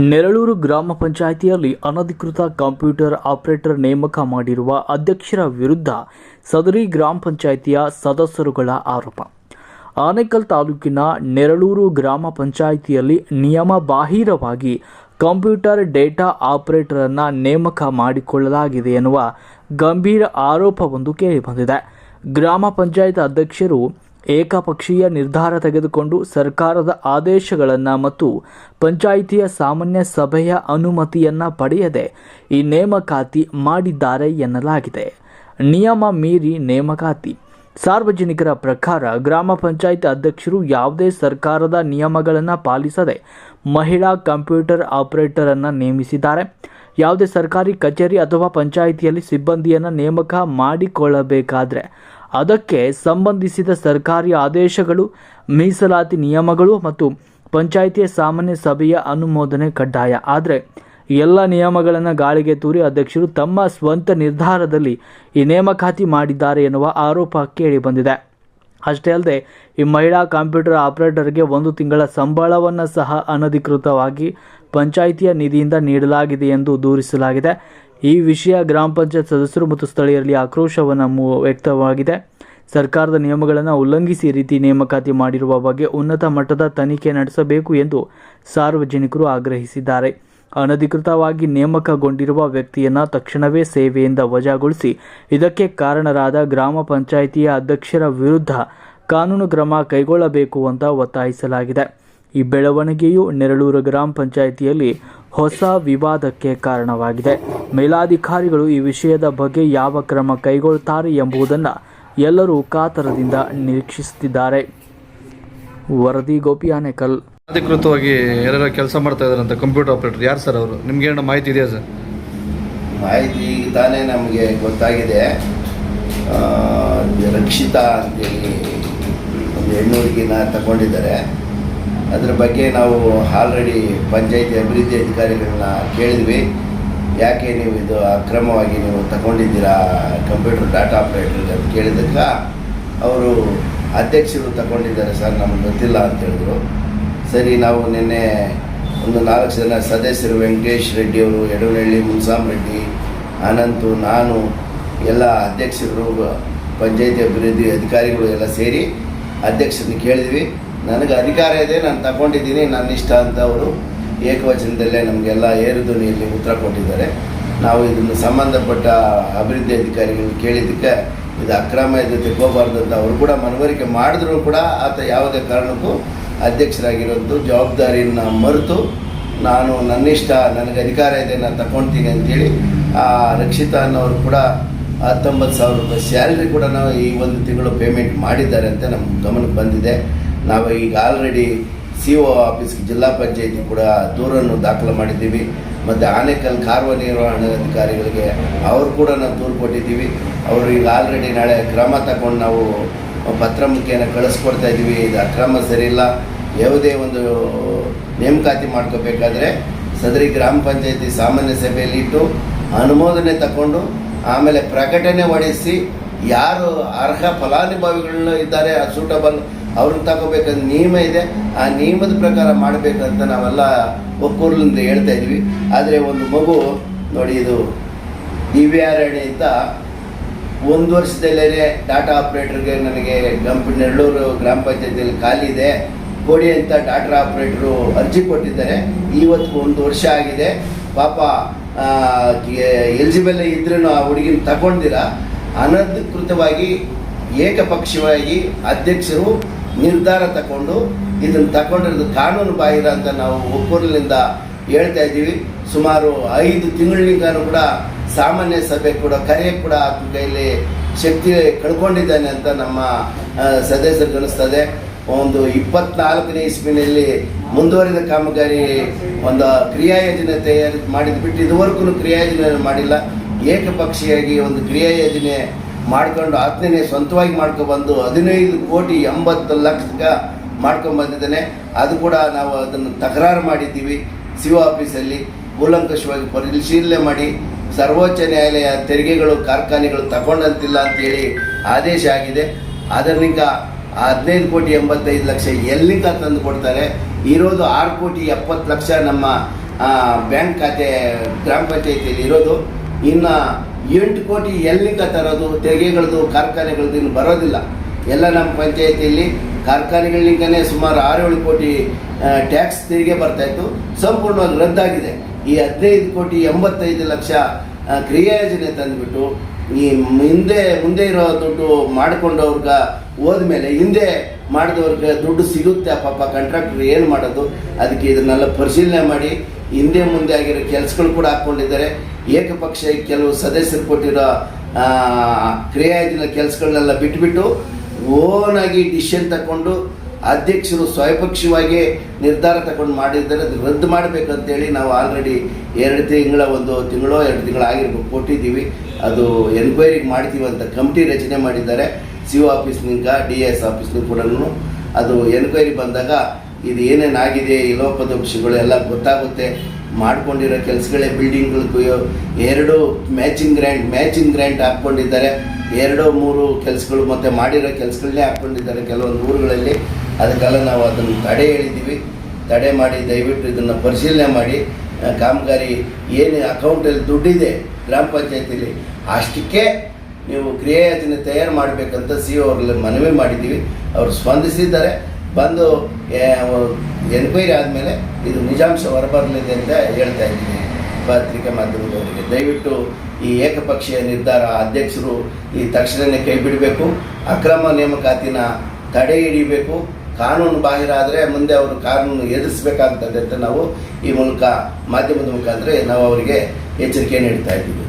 ನೆರಳೂರು ಗ್ರಾಮ ಪಂಚಾಯಿತಿಯಲ್ಲಿ ಅನಧಿಕೃತ ಕಂಪ್ಯೂಟರ್ ಆಪರೇಟರ್ ನೇಮಕ ಮಾಡಿರುವ ಅಧ್ಯಕ್ಷರ ವಿರುದ್ಧ ಸದರಿ ಗ್ರಾಮ ಪಂಚಾಯಿತಿಯ ಸದಸ್ಯರುಗಳ ಆರೋಪ. ಆನೇಕಲ್ ತಾಲೂಕಿನ ನೆರಳೂರು ಗ್ರಾಮ ಪಂಚಾಯಿತಿಯಲ್ಲಿ ನಿಯಮ ಬಾಹಿರವಾಗಿ ಕಂಪ್ಯೂಟರ್ ಡೇಟಾ ಆಪರೇಟರ್ ಅನ್ನ ನೇಮಕ ಮಾಡಿಕೊಳ್ಳಲಾಗಿದೆ ಎನ್ನುವ ಗಂಭೀರ ಆರೋಪವೊಂದು ಕೇಳಿಬಂದಿದೆ. ಗ್ರಾಮ ಪಂಚಾಯತ್ ಅಧ್ಯಕ್ಷರು ಏಕಪಕ್ಷೀಯ ನಿರ್ಧಾರ ತೆಗೆದುಕೊಂಡು ಸರ್ಕಾರದ ಆದೇಶಗಳನ್ನು ಮತ್ತು ಪಂಚಾಯಿತಿಯ ಸಾಮಾನ್ಯ ಸಭೆಯ ಅನುಮತಿಯನ್ನು ಪಡೆಯದೆ ಈ ನೇಮಕಾತಿ ಮಾಡಿದ್ದಾರೆ ಎನ್ನಲಾಗಿದೆ. ನಿಯಮ ಮೀರಿ ನೇಮಕಾತಿ. ಸಾರ್ವಜನಿಕರ ಪ್ರಕಾರ ಗ್ರಾಮ ಪಂಚಾಯತ್ ಅಧ್ಯಕ್ಷರು ಯಾವುದೇ ಸರ್ಕಾರದ ನಿಯಮಗಳನ್ನು ಪಾಲಿಸದೆ ಮಹಿಳಾ ಕಂಪ್ಯೂಟರ್ ಆಪರೇಟರ್ ಅನ್ನ ನೇಮಿಸಿದ್ದಾರೆ. ಯಾವುದೇ ಸರ್ಕಾರಿ ಕಚೇರಿ ಅಥವಾ ಪಂಚಾಯಿತಿಯಲ್ಲಿ ಸಿಬ್ಬಂದಿಯನ್ನು ನೇಮಕ ಮಾಡಿಕೊಳ್ಳಬೇಕಾದ್ರೆ ಅದಕ್ಕೆ ಸಂಬಂಧಿಸಿದ ಸರ್ಕಾರಿ ಆದೇಶಗಳು, ಮೀಸಲಾತಿ ನಿಯಮಗಳು ಮತ್ತು ಪಂಚಾಯಿತಿಯ ಸಾಮಾನ್ಯ ಸಭೆಯ ಅನುಮೋದನೆ ಕಡ್ಡಾಯ. ಆದರೆ ಎಲ್ಲ ನಿಯಮಗಳನ್ನು ಗಾಳಿಗೆ ತೂರಿ ಅಧ್ಯಕ್ಷರು ತಮ್ಮ ಸ್ವಂತ ನಿರ್ಧಾರದಲ್ಲಿ ಈ ನೇಮಕಾತಿ ಮಾಡಿದ್ದಾರೆ ಎನ್ನುವ ಆರೋಪ ಕೇಳಿಬಂದಿದೆ. ಅಷ್ಟೇ ಅಲ್ಲದೆ, ಈ ಮಹಿಳಾ ಕಂಪ್ಯೂಟರ್ ಆಪರೇಟರ್ಗೆ ಒಂದು ತಿಂಗಳ ಸಂಬಳವನ್ನು ಸಹ ಅನಧಿಕೃತವಾಗಿ ಪಂಚಾಯಿತಿಯ ನಿಧಿಯಿಂದ ನೀಡಲಾಗಿದೆ ಎಂದು ದೂರಿಸಲಾಗಿದೆ. ಈ ವಿಷಯ ಗ್ರಾಮ ಪಂಚಾಯತ್ ಸದಸ್ಯರು ಮತ್ತು ಸ್ಥಳೀಯರಲ್ಲಿ ಆಕ್ರೋಶವನ್ನು ವ್ಯಕ್ತವಾಗಿದೆ. ಸರ್ಕಾರದ ನಿಯಮಗಳನ್ನು ಉಲ್ಲಂಘಿಸಿ ರೀತಿ ನೇಮಕಾತಿ ಮಾಡಿರುವ ಬಗ್ಗೆ ಉನ್ನತ ಮಟ್ಟದ ತನಿಖೆ ನಡೆಸಬೇಕು ಎಂದು ಸಾರ್ವಜನಿಕರು ಆಗ್ರಹಿಸಿದ್ದಾರೆ. ಅನಧಿಕೃತವಾಗಿ ನೇಮಕಗೊಂಡಿರುವ ವ್ಯಕ್ತಿಯನ್ನು ತಕ್ಷಣವೇ ಸೇವೆಯಿಂದ ವಜಾಗೊಳಿಸಿ ಇದಕ್ಕೆ ಕಾರಣರಾದ ಗ್ರಾಮ ಪಂಚಾಯಿತಿಯ ಅಧ್ಯಕ್ಷರ ವಿರುದ್ಧ ಕಾನೂನು ಕ್ರಮ ಕೈಗೊಳ್ಳಬೇಕು ಅಂತ ಒತ್ತಾಯಿಸಲಾಗಿದೆ. ಈ ಬೆಳವಣಿಗೆಯು ನೆರಳೂರು ಗ್ರಾಮ ಪಂಚಾಯಿತಿಯಲ್ಲಿ ಹೊಸ ವಿವಾದಕ್ಕೆ ಕಾರಣವಾಗಿದೆ. ಮೇಲಾಧಿಕಾರಿಗಳು ಈ ವಿಷಯದ ಬಗ್ಗೆ ಯಾವ ಕ್ರಮ ಕೈಗೊಳ್ತಾರೆ ಎಂಬುದನ್ನು ಎಲ್ಲರೂ ಕಾತರದಿಂದ ನಿರೀಕ್ಷಿಸುತ್ತಿದ್ದಾರೆ. ವರದಿ ಗೋಪಿ ಆನೇಕಲ್. ಅಧಿಕೃತವಾಗಿ ಯಾರ್ಯಾರ ಕೆಲಸ ಮಾಡ್ತಾ ಇದಾರಂತ ಕಂಪ್ಯೂಟರ್ ಆಪರೇಟರ್ ಯಾರು ಸರ್ ಅವರು? ನಿಮ್ಗೆ ಏನೋ ಮಾಹಿತಿ ಇದೆಯಾ ಸರ್? ಮಾಹಿತಿ ಈಗ ತಾನೇ ನಮಗೆ ಗೊತ್ತಾಗಿದೆ. ಆ, ರಕ್ಷಿತಾ ಅಂತೇಳಿ ಒಂದು ಹೆಣ್ಣು ಹುಡುಗಿನ ತಗೊಂಡಿದ್ದಾರೆ. ಅದ್ರ ಬಗ್ಗೆ ನಾವು ಆಲ್ರೆಡಿ ಪಂಚಾಯಿತಿ ಅಭಿವೃದ್ಧಿ ಅಧಿಕಾರಿಗಳನ್ನ ಕೇಳಿದ್ವಿ. ಯಾಕೆ ನೀವು ಇದು ಅಕ್ರಮವಾಗಿ ನೀವು ತಗೊಂಡಿದ್ದೀರಾ ಕಂಪ್ಯೂಟರ್ ಡಾಟಾ ಆಪ್ರೇಟರ್ ಅಂತ ಕೇಳಿದಾಗ, ಅವರು ಅಧ್ಯಕ್ಷರು ತಗೊಂಡಿದ್ದಾರೆ ಸರ್, ನಮ್ಗೆ ಗೊತ್ತಿಲ್ಲ ಅಂತ ಹೇಳಿದ್ರು. ಸರಿ, ನಾವು ನಿನ್ನೆ ಒಂದು ನಾಲ್ಕು ಜನ ಸದಸ್ಯರು, ವೆಂಕಟೇಶ್ ರೆಡ್ಡಿ ಅವರು, ಯಡವನಹಳ್ಳಿ ಮುನ್ಸಾಮ್ ರೆಡ್ಡಿ, ಅನಂತು, ನಾನು, ಎಲ್ಲ ಅಧ್ಯಕ್ಷರು, ಪಂಚಾಯಿತಿ ಅಭಿವೃದ್ಧಿ ಅಧಿಕಾರಿಗಳು ಎಲ್ಲ ಸೇರಿ ಅಧ್ಯಕ್ಷರನ್ನ ಕೇಳಿದ್ವಿ. ನನಗೆ ಅಧಿಕಾರ ಇದೆ, ನಾನು ತಗೊಂಡಿದ್ದೀನಿ, ನನ್ನ ಇಷ್ಟ ಅಂತ ಅವರು ಏಕವಚನದಲ್ಲೇ ನಮಗೆಲ್ಲ ಏರುಧ್ವನಿಯಲ್ಲಿ ಉತ್ತರ ಕೊಟ್ಟಿದ್ದಾರೆ. ನಾವು ಇದನ್ನು ಸಂಬಂಧಪಟ್ಟ ಅಭಿವೃದ್ಧಿ ಅಧಿಕಾರಿಗಳು ಕೇಳಿದ್ದಕ್ಕೆ ಇದು ಅಕ್ರಮ, ಇದು ತೆಗೋಬಾರ್ದು ಅಂತ ಅವರು ಕೂಡ ಮನವರಿಕೆ ಮಾಡಿದ್ರು ಕೂಡ ಆತ ಯಾವುದೇ ಕಾರಣಕ್ಕೂ ಅಧ್ಯಕ್ಷರಾಗಿರೋದು ಜವಾಬ್ದಾರಿಯನ್ನು ಮರೆತು ನಾನು ನನ್ನಿಷ್ಟ, ನನಗೆ ಅಧಿಕಾರ ಇದೆ, ನಾನು ತಗೊಳ್ತೀನಿ ಅಂತೇಳಿ ಆ ರಕ್ಷಿತಾ ಅನ್ನೋರು ಕೂಡ ಹತ್ತೊಂಬತ್ತು ಸಾವಿರ ರೂಪಾಯಿ ಸ್ಯಾಲ್ರಿ ಕೂಡ ನಾವು ಈ ಒಂದು ತಿಂಗಳು ಪೇಮೆಂಟ್ ಮಾಡಿದ್ದಾರೆ ಅಂತ ನಮ್ಮ ಗಮನಕ್ಕೆ ಬಂದಿದೆ. ನಾವು ಈಗ ಆಲ್ರೆಡಿ ಸಿ ಒ ಆಫೀಸ್ಗೆ ಜಿಲ್ಲಾ ಪಂಚಾಯತಿ ಕೂಡ ದೂರನ್ನು ದಾಖಲು ಮಾಡಿದ್ದೀವಿ. ಮತ್ತು ಆನೇಕಲ್ ಕಾರ್ಯನಿರ್ವಹಣಾಧಿಕಾರಿಗಳಿಗೆ ಅವರು ಕೂಡ ನಾವು ದೂರು ಕೊಟ್ಟಿದ್ದೀವಿ. ಅವರು ಈಗ ಆಲ್ರೆಡಿ ನಾಳೆ ಕ್ರಮ ತಗೊಂಡು ನಾವು ಪತ್ರ ಮುಖೇನ ಕಳಿಸ್ಕೊಡ್ತಾ ಇದ್ದೀವಿ ಇದು ಅಕ್ರಮ ಸರಿಯಿಲ್ಲ ಯಾವುದೇ ಒಂದು ನೇಮಕಾತಿ ಮಾಡ್ಕೋಬೇಕಾದ್ರೆ ಸದರಿ ಗ್ರಾಮ ಪಂಚಾಯತಿ ಸಾಮಾನ್ಯ ಸಭೆಯಲ್ಲಿ ಇಟ್ಟು ಅನುಮೋದನೆ ತಗೊಂಡು ಆಮೇಲೆ ಪ್ರಕಟಣೆ ಹೊಡೆಸಿ ಯಾರು ಅರ್ಹ ಫಲಾನುಭವಿಗಳು ಇದ್ದಾರೆ ಸೂಟಬಲ್ ಅವ್ರನ್ನ ತಗೋಬೇಕಂತ ನಿಯಮ ಇದೆ. ಆ ನಿಯಮದ ಪ್ರಕಾರ ಮಾಡಬೇಕಂತ ನಾವೆಲ್ಲ ಒಕ್ಕೂರ್ಲಿಂದ ಹೇಳ್ತಾ ಇದ್ವಿ. ಆದರೆ ಒಂದು ಮಗು, ನೋಡಿ ಇದು ಆರ್ ಅಂತ ಒಂದು ವರ್ಷದಲ್ಲೇ ಡಾಟಾ ಆಪ್ರೇಟರ್ಗೆ ನನಗೆ ಗಂಪ್, ನೆರಳೂರು ಗ್ರಾಮ ಪಂಚಾಯತಿಯಲ್ಲಿ ಖಾಲಿ ಇದೆ. ಕೊಡಿ ಅಂತ ಡಾಟಾ ಆಪ್ರೇಟ್ರು ಅರ್ಜಿ ಕೊಟ್ಟಿದ್ದಾರೆ. ಇವತ್ತು ಒಂದು ವರ್ಷ ಆಗಿದೆ. ಪಾಪ ಎಲಿಜಿಬಲ್ ಇದ್ರೂ ಆ ಹುಡುಗಿನ ತಗೊಂಡಿರ ಅನಧಿಕೃತವಾಗಿ ಏಕಪಕ್ಷವಾಗಿ ಅಧ್ಯಕ್ಷರು ನಿರ್ಧಾರ ತಗೊಂಡು ಇದನ್ನು ತಗೊಂಡಿರೋದು ಕಾನೂನು ಬಾಹಿರ ಅಂತ ನಾವು ಒಕ್ಕೂರಿನಿಂದ ಹೇಳ್ತಾ ಇದ್ದೀವಿ. ಸುಮಾರು ಐದು ತಿಂಗಳಿನಿಂದನೂ ಕೂಡ ಸಾಮಾನ್ಯ ಸಭೆ ಕೂಡ, ಕರೆ ಕೂಡ ಆತನ ಕೈಯಲ್ಲಿ ಶಕ್ತಿ ಕಳ್ಕೊಂಡಿದ್ದಾನೆ ಅಂತ ನಮ್ಮ ಸದಸ್ಯರು ಗಣಿಸ್ತದೆ ಒಂದು ಇಪ್ಪತ್ನಾಲ್ಕನೇ ಇಸ್ವಿನಲ್ಲಿ ಮುಂದುವರಿದ ಕಾಮಗಾರಿ ಒಂದು ಕ್ರಿಯಾ ಯೋಜನೆ ತಯಾರಿ ಮಾಡಿದ್ಬಿಟ್ಟು ಇದುವರೆಗೂ ಕ್ರಿಯಾ ಯೋಜನೆ ಮಾಡಿಲ್ಲ. ಏಕಪಕ್ಷೀಯಾಗಿ ಒಂದು ಕ್ರಿಯಾ ಯೋಜನೆ ಮಾಡ್ಕೊಂಡು ಆತನೇ ಸ್ವಂತವಾಗಿ ಮಾಡ್ಕೊಬಂದು ಹದಿನೈದು ಕೋಟಿ ಎಂಬತ್ತು ಲಕ್ಷ ಮಾಡ್ಕೊಂಡು ಬಂದಿದ್ದಾನೆ ಅದು ಕೂಡ ನಾವು ಅದನ್ನು ತಕರಾರು ಮಾಡಿದ್ದೀವಿ ಸಿ ಒ ಆಫೀಸಲ್ಲಿ. ಕೂಲಂಕಷವಾಗಿ ಪರಿಶೀಲನೆ ಮಾಡಿ. ಸರ್ವೋಚ್ಚ ನ್ಯಾಯಾಲಯ ತೆರಿಗೆಗಳು, ಕಾರ್ಖಾನೆಗಳು ತಗೊಂಡಂತಿಲ್ಲ ಅಂತೇಳಿ ಆದೇಶ ಆಗಿದೆ. ಅದರಿಂದ ಹದಿನೈದು ಕೋಟಿ ಎಂಬತ್ತೈದು ಲಕ್ಷ ಎಲ್ಲಿಂದ ತಂದು ಕೊಡ್ತಾರೆ. ಇರೋದು ಆರು ಕೋಟಿ ಎಪ್ಪತ್ತು ಲಕ್ಷ ನಮ್ಮ ಬ್ಯಾಂಕ್ ಖಾತೆ, ಗ್ರಾಮ ಪಂಚಾಯತಿಯಲ್ಲಿ ಇರೋದು. ಇನ್ನು ಎಂಟು ಕೋಟಿ ಎಲ್ಲಿಂದ ತರೋದು ತೆರಿಗೆಗಳದ್ದು ಕಾರ್ಖಾನೆಗಳದ್ದು ಇನ್ನು ಬರೋದಿಲ್ಲ. ಎಲ್ಲ ನಮ್ಮ ಪಂಚಾಯತಿಯಲ್ಲಿ ಕಾರ್ಖಾನೆಗಳಿಂದನೇ ಸುಮಾರು ಆರೇಳು ಕೋಟಿ ಟ್ಯಾಕ್ಸ್ ತೆರಿಗೆ ಬರ್ತಾಯಿತ್ತು ಸಂಪೂರ್ಣವಾಗಿ ರದ್ದಾಗಿದೆ. ಈ ಹದಿನೈದು ಕೋಟಿ ಎಂಬತ್ತೈದು ಲಕ್ಷ ಕ್ರಿಯಾಯೋಜನೆ ಕ್ರಿಯಾ ಯೋಜನೆ ತಂದುಬಿಟ್ಟು ಈ ಹಿಂದೆ, ಮುಂದೆ ಇರೋ ದುಡ್ಡು ಮಾಡಿಕೊಂಡವ್ರಿಗೆ ಹೋದ್ಮೇಲೆ ಹಿಂದೆ ಮಾಡಿದವ್ರಿಗೆ ದುಡ್ಡು ಸಿಗುತ್ತೆ. ಪಾಪ ಕಾಂಟ್ರಾಕ್ಟರ್ ಏನು ಮಾಡೋದು? ಅದಕ್ಕೆ ಇದನ್ನೆಲ್ಲ ಪರಿಶೀಲನೆ ಮಾಡಿ ಹಿಂದೆ ಮುಂದೆ ಆಗಿರೋ ಕೆಲಸಗಳು ಕೂಡ ಹಾಕ್ಕೊಂಡಿದ್ದಾರೆ ಏಕಪಕ್ಷ ಕೆಲವು ಸದಸ್ಯರು ಕೊಟ್ಟಿರೋ ಕ್ರಿಯಾದಿನ ಕೆಲಸಗಳನ್ನೆಲ್ಲ ಬಿಟ್ಬಿಟ್ಟು ಓನಾಗಿ ಡಿಸಿಷನ್ ತಗೊಂಡು ಅಧ್ಯಕ್ಷರು ಸ್ವಯಪಕ್ಷವಾಗಿ ನಿರ್ಧಾರ ತಗೊಂಡು ಮಾಡಿದ್ದಾರೆ. ಅದು ರದ್ದು ಮಾಡಬೇಕಂತೇಳಿ ನಾವು ಆಲ್ರೆಡಿ ಎರಡು ತಿಂಗಳ, ಒಂದು ತಿಂಗಳು ಎರಡು ತಿಂಗಳು ಆಗಿರ್ಬೇಕು ಕೊಟ್ಟಿದ್ದೀವಿ. ಅದು ಎನ್ಕ್ವೈರಿಗೆ ಮಾಡ್ತೀವಿ ಅಂತ ಕಮಿಟಿ ರಚನೆ ಮಾಡಿದ್ದಾರೆ. ಸಿ ಒ ಆಫೀಸ್ನಿಂದ ಡಿ ಎಸ್ ಆಫೀಸ್ನಿಂದ ಕೂಡ ಅದು ಎನ್ಕ್ವೈರಿ ಬಂದಾಗ ಇದು ಏನೇನಾಗಿದೆ ಈ ಲೋಪದೋಷಗಳು ಎಲ್ಲ ಗೊತ್ತಾಗುತ್ತೆ. ಮಾಡ್ಕೊಂಡಿರೋ ಕೆಲಸಗಳೇ ಬಿಲ್ಡಿಂಗ್ಗಳಿಗೂ ಎರಡು ಮ್ಯಾಚಿಂಗ್ ಗ್ರ್ಯಾಂಟ್ ಮ್ಯಾಚಿಂಗ್ ಗ್ರ್ಯಾಂಟ್ ಹಾಕ್ಕೊಂಡಿದ್ದಾರೆ. ಎರಡು ಮೂರು ಕೆಲಸಗಳು ಮತ್ತು ಮಾಡಿರೋ ಕೆಲಸಗಳನ್ನೇ ಹಾಕ್ಕೊಂಡಿದ್ದಾರೆ ಕೆಲವೊಂದು ಊರುಗಳಲ್ಲಿ. ಅದಕ್ಕೆಲ್ಲ ನಾವು ಅದನ್ನು ತಡೆ ಹೇಳಿದ್ದೀವಿ. ತಡೆ ಮಾಡಿ ದಯವಿಟ್ಟು ಇದನ್ನು ಪರಿಶೀಲನೆ ಮಾಡಿ. ಕಾಮಗಾರಿ ಏನು ಅಕೌಂಟಲ್ಲಿ ದುಡ್ಡಿದೆ ಗ್ರಾಮ ಪಂಚಾಯತಿಲಿ, ಅಷ್ಟಕ್ಕೆ ನೀವು ಕ್ರಿಯಾ ಯೋಜನೆ ತಯಾರು ಮಾಡಬೇಕಂತ ಸಿ ಒ ಅವ್ರಲ್ಲಿ ಮನವಿ ಮಾಡಿದ್ದೀವಿ. ಅವರು ಸ್ಪಂದಿಸಿದ್ದಾರೆ. ಬಂದು ಎನ್ಕ್ವೈರಿ ಆದಮೇಲೆ ಇದು ನಿಜಾಂಶ ಹೊರಬರಲಿದೆ ಅಂತ ಹೇಳ್ತಾ ಇದ್ದೀನಿ ಪತ್ರಿಕಾ ಮಾಧ್ಯಮದವರಿಗೆ. ದಯವಿಟ್ಟು ಈ ಏಕಪಕ್ಷೀಯ ನಿರ್ಧಾರ ಅಧ್ಯಕ್ಷರು ಈ ತಕ್ಷಣವೇ ಕೈ ಬಿಡಬೇಕು ಅಕ್ರಮ ನೇಮಕಾತಿನ ತಡೆ ಹಿಡಿಬೇಕು. ಕಾನೂನು ಬಾಹಿರ ಆದರೆ ಮುಂದೆ ಅವರು ಕಾನೂನು ಎದುರಿಸಬೇಕಾಗ್ತದೆ ಅಂತ ನಾವು ಈ ಮೂಲಕ ಮಾಧ್ಯಮದ ಮುಖಾಂತರ ನಾವು ಅವರಿಗೆ ಎಚ್ಚರಿಕೆ ನೀಡ್ತಾ ಇದ್ದೀವಿ.